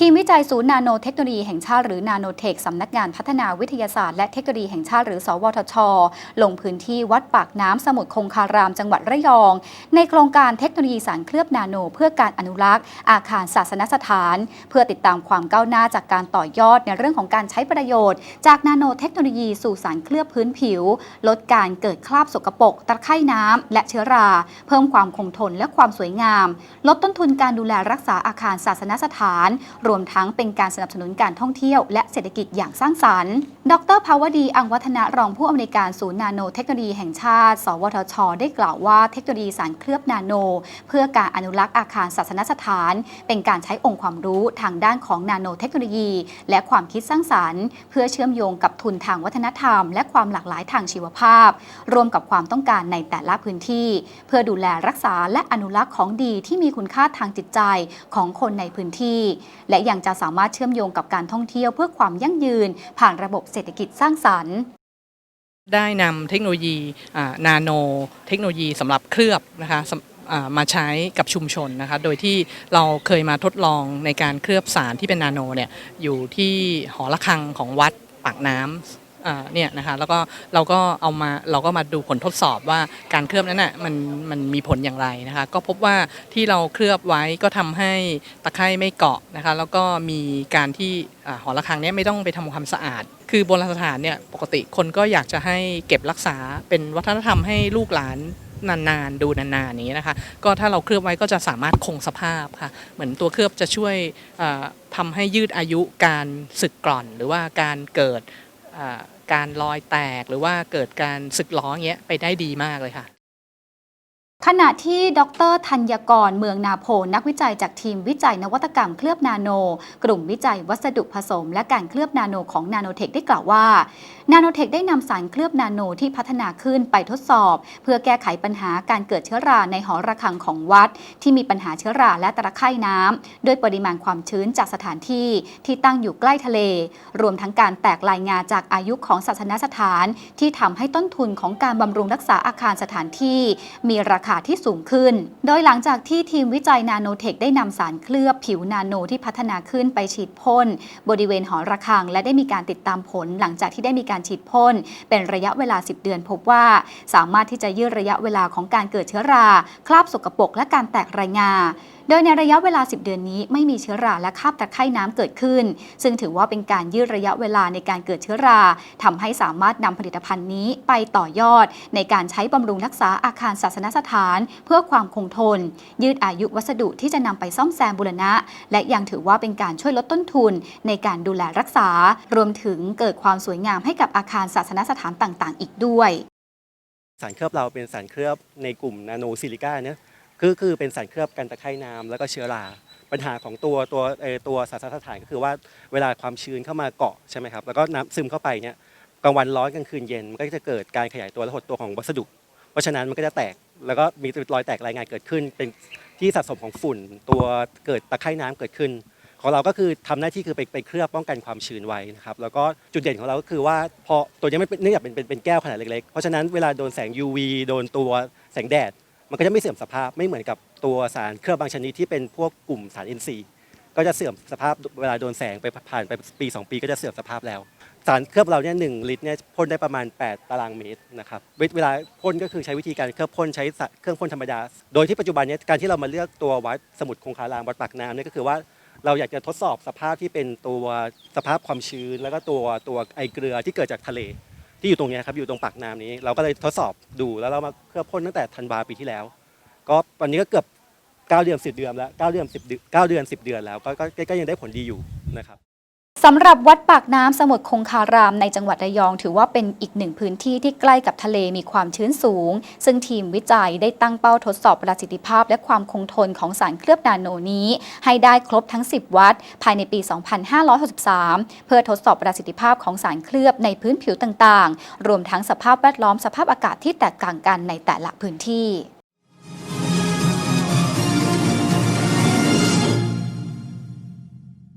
ทีมวิจัยศูนย์นาโนเทคโนโลยีแห่งชาติหรือนาโนเทคสำนักงานพัฒนาวิทยาศาสตร์และเทคโนโลยีแห่งชาติหรือ สวทช ลงพื้นที่วัดปากน้ำสมุทรคงคารามจังหวัดระยอง ในโครงการเทคโนโลยีสารเคลือบนาโน เพื่อการอนุรักษ์ อาคารศาสนสถาน เพื่อติดตามความก้าวหน้าจากการต่อยอดในเรื่องของการใช้ประโยชน์ จากนาโนเทคโนโลยีสู่สารเคลือบพื้นผิว ลดการเกิดคราบสกปรกตะไคร่น้ำและเชื้อรา เพิ่มความคงทนและความสวยงาม ลดต้นทุนการดูแลรักษาอาคารศาสนสถานรวมทั้งเป็นการสนับสนุนการท่องเที่ยว และเศรษฐกิจอย่างสร้างสรรค์ ดรภาวดี อังวัฒนะรองผู้อำนวยการศูนย์นาโนเทคโนโลยีแห่งชาติ สวทช ได้กล่าวว่าเทคโนโลยีสารเคลือบนาโน เพื่อการอนุรักษ์อาคารศาสนสถาน เป็นการใช้องค์ความรู้ทางด้านของนาโนเทคโนโลยี และความคิดสร้างสรรค์ เพื่อเชื่อมโยงกับทุนทางวัฒนธรรม และความหลากหลายทางชีวภาพ รวมกับความต้องการในแต่ละพื้นที่ เพื่อดูแลรักษาและอนุรักษ์ของดีที่มีคุณค่าทางจิตใจของคนในพื้นที่และและยังจะสามารถเชื่อมโยงกับการท่องเที่ยวเพื่อความยั่งยืน ผ่านระบบเศรษฐกิจสร้างสรรค์ได้นำเทคโนโลยีนาโน เทคโนโลยีสำหรับเคลือบนะคะมาใช้กับชุมชนนะคะ โดยที่เราเคยมาทดลองในการเคลือบสารที่เป็นนาโนเนี่ยอยู่ที่หอระฆังของวัดปากน้ำ เนี่ยนะคะแล้วก็เราก็เอามาเราก็มาดูผลทดสอบว่าการเคลือบนั้นน่ะมันมันมีผลอย่างไรนะคะ ก็พบว่าที่เราเคลือบไว้ก็ทำให้ตะไคร่ไม่เกาะนะคะ แล้วก็มีการที่หอระฆังเนี้ไม่ต้องไปทำความสะอาด คือโบราณสถานเนี่ยปกติคนก็อยากจะให้เก็บรักษาเป็นวัฒนธรรมให้ลูกหลานนานๆ ดูนานๆนี้นะคะ ก็ถ้าเราเคลือบไว้ก็จะสามารถคงสภาพค่ะ เหมือนตัวเคลือบจะช่วยเอ่อทำให้ยืดอายุการสึกกร่อน หรือว่าการเกิด การลอยแตกหรือว่าเกิดการสึกล้อเงี้ยไปได้ดีมากเลยค่ะ ขณะที่ดรธัญกรเมืองนาโพนักวิจัยจากทีมวิจัยนวัตกรรมเคลือบนาโน กลุ่มวิจัยวัสดุผสม และการเคลือบนาโนของนาโนเทคได้กล่าวว่า นาโนเทคได้นำสารเคลือบนาโนที่พัฒนาขึ้นไปทดสอบ เพื่อแก้ไขปัญหาการเกิดเชื้อราในหอระฆังของวัด ที่มีปัญหาเชื้อราและตะไคร่น้ำโดยปริมาณความชื้นจากสถานที่ที่ตั้งอยู่ใกล้ทะเล รวมทั้งการแตกลายงาจากอายุของศาสนสถาน ที่ทำให้ต้นทุนของการบำรุงรักษาอาคารสถานที่ มีราคาที่สูงขึ้น โดยหลังจากที่ทีมวิจัยนาโนเทคได้นำสารเคลือบผิวนาโนที่พัฒนาขึ้นไปฉีดพ่นบริเวณหอระฆัง และได้มีการติดตามผล หลังจากที่ได้มีการฉีดพ่นเป็นระยะเวลา 10 เดือน พบว่า สามารถที่จะยืดระยะเวลาของการเกิดเชื้อรา คราบสกปรกและการแตกรายงาโดยในระยะเวลา 10 เดือนนี้ไม่มีเชื้อราและคราบตะไคร่น้ำเกิดขึ้น ซึ่งถือว่าเป็นการยืดระยะเวลาในการเกิดเชื้อราทำให้สามารถนำผลิตภัณฑ์นี้ไปต่อยอด ในการใช้บำรุงรักษาอาคารศาสนสถานเพื่อความคงทน ยืดอายุวัสดุที่จะนำไปซ่อมแซมบูรณะ และยังถือว่าเป็นการช่วยลดต้นทุนในการดูแลรักษา รวมถึงเกิดความสวยงามให้กับอาคารศาสนสถานต่างๆ อีกด้วยสารเคลือบเราเป็นสารเคลือบในกลุ่มนาโนซิลิก้าเนี่ยคือคือเป็นสารเคลือบกันตะไคร่น้ำแล้วก็เชื้อราปัญหาของตัวตัวเอตัวสารสถานก็คือว่าเวลาความชื้นเข้ามาเกาะใช่ไหมครับแล้วก็น้ำซึมเข้าไปเนี่ยกลางวันร้อนกลางคืนเย็นมันก็จะเกิดการขยายตัวและหดตัวของวัสดุ เพราะฉะนั้นมันก็จะแตก แล้วก็มีรอยแตกรายงานเกิดขึ้น เป็นที่สะสมของฝุ่น ตัวเกิดตะไคร่น้ำเกิดขึ้น ของเราก็คือทำหน้าที่คือไปไปเคลือบป้องกันความชื้นไว้นะครับแล้วก็จุดเด่นของเราก็คือว่าพอตัวนี้ไม่เนื่องจากเป็นเป็นแก้วขนาดเล็กๆ เพราะฉะนั้นเวลาโดนแสง UV โดนตัวแสงแดด มันก็จะไม่เสื่อมสภาพไม่เหมือนกับตัวสารเคลือบบางชนิดที่เป็นพวกกลุ่มสาร NC ก็จะเสื่อมสภาพเวลาโดนแสงไปผ่านไปปี 2 ปีก็จะเสื่อมสภาพแล้ว สารเคลือบเราเนี่ยหนึ่งลิตรเนี่ยพ่นได้ประมาณ 8 ตารางเมตรนะครับเวลาพ่นก็คือใช้วิธีการเคลือบพ่นใช้เครื่องพ่นธรรมดา โดยที่ปัจจุบันเนี้การที่เรามาเลือกตัววัดสมุดคงคารามวัดปากน้ำเนี่ยก็คือว่าเราอยากจะทดสอบสภาพที่เป็นตัวสภาพความชื้น แล้วก็ตัวตัวไอเกลือที่เกิดจากทะเล ที่อยู่ตรงนี้ครับอยู่ตรงปากน้ำนี้ เราก็เลยทดสอบดูแล้วเรามาเคลือบพ่นตั้งแต่ธันวาปีที่แล้ว ก็ตอนนี้ก็เกือบ9เดือน10 เดือนแล้ว9เดือน10เดือน9เดือน 10 เดือนแล้วก็ก็ยังได้ผลดีอยู่นะครับ สำหรับวัดปากน้ำสมุทรคงคารามในจังหวัดระยอง ถือว่าเป็นอีกหนึ่งพื้นที่ที่ใกล้กับทะเลมีความชื้นสูง ซึ่งทีมวิจัยได้ตั้งเป้าทดสอบประสิทธิภาพ และความคงทนของสารเคลือบนาโนนี้ ให้ได้ครบทั้ง 10 วัดภายในปี 2563 เพื่อทดสอบประสิทธิภาพของสารเคลือบในพื้นผิวต่างๆ รวมทั้งสภาพแวดล้อมสภาพอากาศที่แตกต่างกันในแต่ละพื้นที่